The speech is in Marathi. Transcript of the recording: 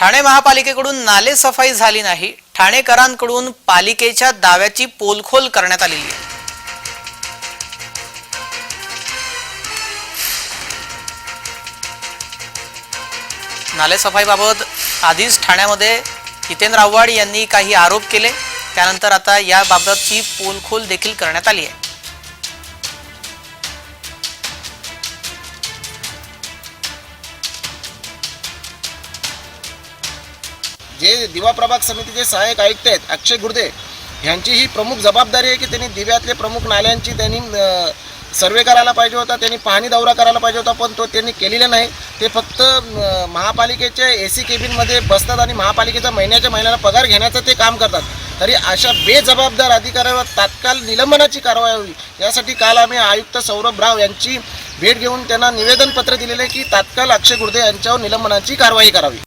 ठाणे महापालिकेकडून नाले सफाई झाली नाही. ठाणेकरांकडून पालिकेच्या दाव्याची पोलखोल करण्यात आलेली आहे. नाले सफाईबाबत आधीच ठाण्यामध्ये हितेंद्र आव्हाड यांनी काही आरोप केले. त्यानंतर आता याबाबतची पोलखोल देखील करण्यात आली आहे. जे दिवा प्रभाग समितीचे सहाय्यक आयुक्त आहेत अक्षय गुर्दे ह्यांची ही प्रमुख जबाबदारी आहे की त्यांनी दिव्यातले प्रमुख नाल्यांची त्यांनी सर्वे करायला पाहिजे होता त्यांनी पाहणी दौरा करायला पाहिजे होता पण तो त्यांनी केलेला नाही. ते फक्त महापालिकेच्या ए सी केबिनमध्ये बसतात आणि महापालिकेचा महिन्याच्या महिन्याला पगार घेण्याचं ते काम करतात. तरी अशा बेजबाबदार अधिकाऱ्यावर तात्काळ निलंबनाची कारवाई हवी यासाठी काल आम्ही आयुक्त सौरभ राव यांची भेट घेऊन त्यांना निवेदनपत्र दिलेले की तात्काळ अक्षय गुर्दे यांच्यावर निलंबनाची कारवाई करावी.